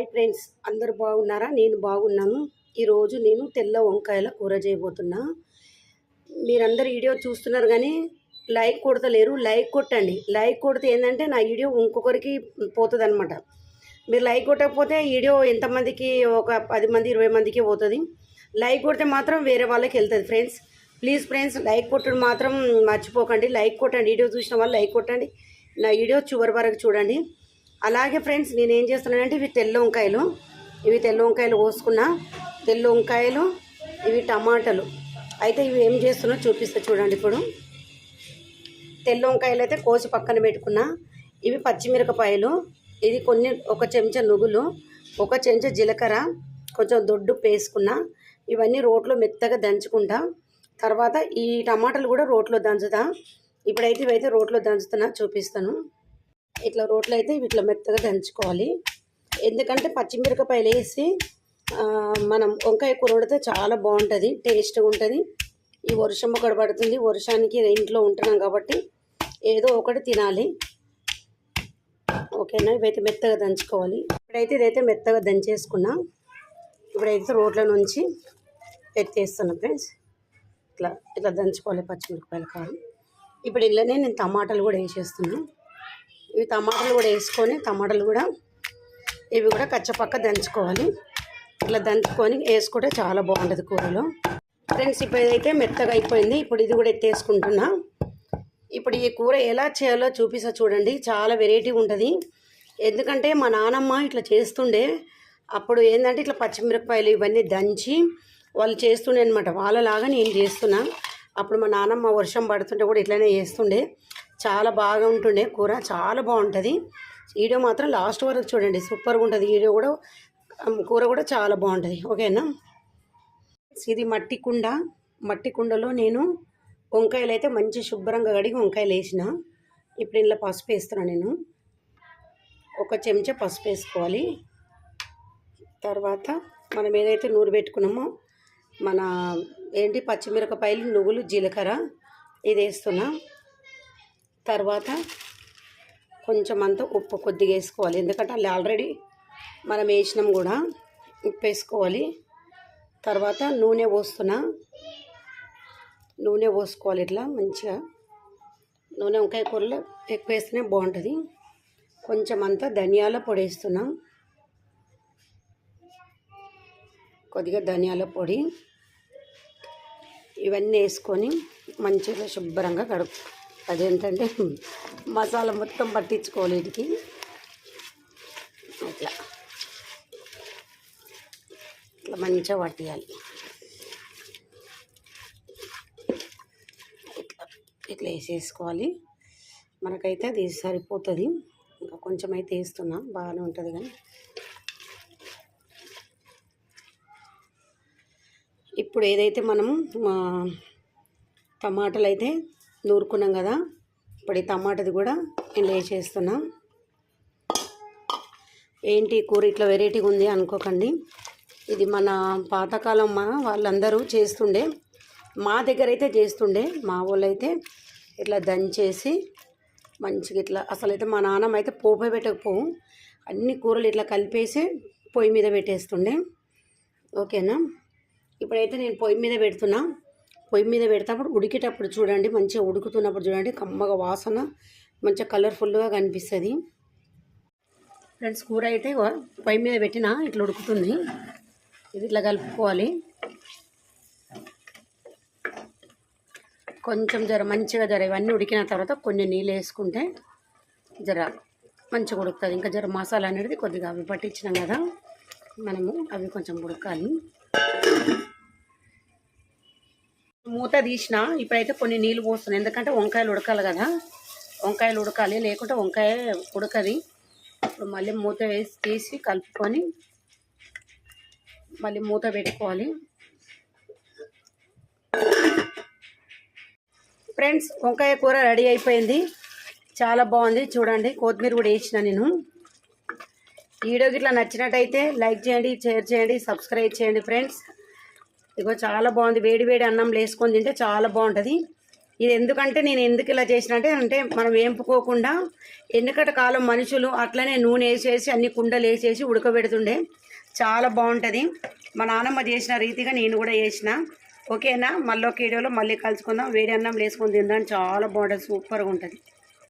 Hi friends అందరు బాగున్నారా? నేను బాగున్నాను. ఈరోజు నేను తెల్ల వంకాయల కూర చేయబోతున్నా. మీరందరు వీడియో చూస్తున్నారు కానీ లైక్ కొడతలేరు లైక్ కొట్టండి. లైక్ కొడితే ఏంటంటే నా వీడియో ఇంకొకరికి పోతుంది అనమాట మీరు లైక్ కొట్టకపోతే వీడియో ఎంతమందికి ఒక పది మంది ఇరవై మందికి పోతుంది. లైక్ కొడితే మాత్రం వేరే వాళ్ళకి వెళ్తుంది ఫ్రెండ్స్. ప్లీజ్ ఫ్రెండ్స్ లైక్ కొట్టడం మాత్రం మర్చిపోకండి. లైక్ కొట్టండి. వీడియో చూసిన వాళ్ళు లైక్ కొట్టండి. నా వీడియో చివరి వరకు చూడండి. అలాగే ఫ్రెండ్స్ నేను ఏం చేస్తున్నానంటే ఇవి తెల్ల వంకాయలు. ఇవి తెల్ల వంకాయలు కోసుకున్నా తెల్ల వంకాయలు ఇవి టమాటాలు. అయితే ఇవి ఏం చేస్తున్నా చూపిస్తా చూడండి ఇప్పుడు. తెల్ల వంకాయలు అయితే కోసి పక్కన పెట్టుకున్నా. ఇవి పచ్చిమిరపకాయలు. ఇది కొన్ని ఒక చెంచా నువ్వులు ఒక చెంచా జీలకర్ర కొంచెం దొడ్డు వేసుకున్నా ఇవన్నీ రోట్లో మెత్తగా దంచుకుంటా. తర్వాత ఈ టమాటాలు కూడా రోట్లో దంచుతా. ఇప్పుడైతే ఇవైతే రోట్లో దంచుతున్నా చూపిస్తాను. ఇట్లా రోట్లో అయితే ఇట్లా మెత్తగా దంచుకోవాలి. ఎందుకంటే పచ్చిమిరపకాయలు వేసి మనం వంకాయ కూర వండితే చాలా బాగుంటుంది టేస్ట్గా ఉంటుంది. ఈ వర్షం ఒకటి పడుతుంది వర్షానికి ఇంట్లో ఉంటున్నాం కాబట్టి ఏదో ఒకటి తినాలి. ఓకేనా? ఇవైతే మెత్తగా దంచుకోవాలి. ఇప్పుడైతే ఇదైతే మెత్తగా దంచేసుకున్నా. ఇప్పుడైతే రోడ్ల నుంచి ఎత్తేస్తున్నా ఫ్రెండ్స్. ఇట్లా ఇట్లా దంచుకోవాలి పచ్చిమిరపకాయలు కాదు ఇప్పుడు ఇళ్ళనే నేను టమాటాలు కూడా వేసేస్తున్నాను ఇవి టమాటాలు కూడా వేసుకొని టమాటాలు కూడా ఇవి కూడా కచ్చపక్క దంచుకోవాలి. ఇట్లా దంచుకొని వేసుకుంటే చాలా బాగుంటుంది కూరలో. ఫ్రెండ్స్ ఇప్పుడు అయితే మెత్తగా అయిపోయింది. ఇప్పుడు ఇది కూడా ఎత్తేసుకుంటున్నా. ఇప్పుడు ఈ కూర ఎలా చేయాలో చూపిస్తా చూడండి. చాలా వెరైటీ ఉంటుంది. ఎందుకంటే మా నానమ్మ ఇట్లా చేస్తుండే. అప్పుడు ఏంటంటే ఇట్లా పచ్చిమిరపకాయలు ఇవన్నీ దంచి వాళ్ళు చేస్తుండే అనమాట వాళ్ళలాగా నేను చేస్తున్నా. అప్పుడు మా నానమ్మ వర్షం పడుతుంటే కూడా ఇట్లనే చేస్తుండే. చాలా బాగా ఉంటుండే కూర చాలా బాగుంటుంది. వీడియో మాత్రం లాస్ట్ వరకు చూడండి సూపర్గా ఉంటుంది. వీడియో కూడా కూర కూడా చాలా బాగుంటుంది. ఓకేనా? ఇది మట్టి కుండ. మట్టి కుండలో నేను వంకాయలు అయితే మంచి శుభ్రంగా కడిగి వంకాయలు వేసిన. ఇప్పుడు ఇంట్లో పసుపు వేస్తున్నా నేను. ఒక చెంచా పసుపు వేసుకోవాలి. తర్వాత మనం ఏదైతే నూరు పెట్టుకున్నామో మన ఏంటి పచ్చిమిరపకాయలు నువ్వులు జీలకర్ర ఇది వేస్తున్నా. తర్వాత కొంచెం అంత ఉప్పు కొద్దిగా వేసుకోవాలి. ఎందుకంటే అలా ఆల్రెడీ మనం వేసినాం కూడా ఉప్పు వేసుకోవాలి. తర్వాత నూనె పోస్తున్నా. నూనె పోసుకోవాలి ఇట్లా మంచిగా. నూనె వంకాయ కూరలో ఎక్కువ వేస్తేనే బాగుంటుంది. కొంచెం అంతా ధనియాల పొడి వేస్తున్నాం. కొద్దిగా ధనియాల పొడి. ఇవన్నీ వేసుకొని మంచిగా శుభ్రంగా కడుపు అదేంటంటే మసాలా మొత్తం పట్టించుకోవాలి వీటికి అట్లా. ఇట్లా మంచిగా పట్టియాలి. ఇట్లా ఇట్లా వేసేసుకోవాలి. మనకైతే అది సరిపోతుంది. ఇంకా కొంచెం అయితే వేస్తున్నా బాగానే ఉంటుంది కానీ. ఇప్పుడు ఏదైతే మనము మా టమాటాలు అయితే నూరుకున్నాం కదా. ఇప్పుడు ఈ టమాటాది కూడా ఇందులో వేసేస్తున్నాం ఏంటి కూర ఇట్లా వెరైటీగా ఉంది అనుకోకండి. ఇది మన పాతకాలం మా వాళ్ళందరూ చేస్తుండే. మా దగ్గర అయితే చేస్తుండే. మా వాళ్ళు అయితే ఇట్లా దంచేసి మంచిగా ఇట్లా అసలు అయితే మా నాన్నమ్మ అయితే పోపే పెట్టకపోవు. అన్ని కూరలు ఇట్లా కలిపేసి పొయ్యి మీద పెట్టేస్తుండే. ఓకేనా? ఇప్పుడైతే నేను పొయ్యి మీద పెడుతున్నా. పొయ్యి మీద పెడతాప్పుడు ఉడికేటప్పుడు చూడండి మంచిగా ఉడుకుతున్నప్పుడు చూడండి కమ్మగా వాసన మంచిగా కలర్ఫుల్గా కనిపిస్తుంది. ఫ్రెండ్స్ కూర అయితే పొయ్యి మీద పెట్టిన ఇట్లా ఉడుకుతుంది. ఇది ఇట్లా కలుపుకోవాలి. కొంచెం జర మంచిగా జర ఇవన్నీ ఉడికిన తర్వాత కొన్ని నీళ్ళు వేసుకుంటే జర మంచిగా ఉడుకుతుంది. ఇంకా జర మసాలా అనేది కొద్దిగా అవి పట్టించినాం కదా మనము అవి కొంచెం ఉడకాలి. మూత తీసిన ఇప్పుడైతే కొన్ని నీళ్ళు పోస్తున్నాయి. ఎందుకంటే వంకాయలు ఉడకాలి కదా. వంకాయలు ఉడకాలి లేకుంటే వంకాయ ఉడకది. ఇప్పుడు మళ్ళీ మూత వేసి తీసి కలుపుకొని మళ్ళీ మూత పెట్టుకోవాలి. ఫ్రెండ్స్ వంకాయ కూర రెడీ అయిపోయింది. చాలా బాగుంది. చూడండి కొత్తిమీర కూడా వేసిన నేను. వీడియోకి ఇట్లా నచ్చినట్టయితే లైక్ చేయండి షేర్ చేయండి సబ్స్క్రైబ్ చేయండి ఫ్రెండ్స్. ఇగో చాలా బాగుంది. వేడి వేడి అన్నం వేసుకొని తింటే చాలా బాగుంటుంది. ఇది ఎందుకంటే నేను ఎందుకు ఇలా చేసిన అంటే అంటే మనం వేంపుకోకుండా ఎన్నికట కాలం మనుషులు అట్లనే నూనె వేసేసి అన్ని కుండలు వేసేసి ఉడకబెడుతుండే. చాలా బాగుంటుంది. మా నాన్నమ్మ చేసిన రీతిగా నేను కూడా చేసిన. ఓకేనా? మళ్ళీ ఒక వీడియోలో మళ్ళీ కలుసుకుందాం. వేడి అన్నం వేసుకొని తిందాం. చాలా బాగుంటుంది. సూపర్గా ఉంటుంది.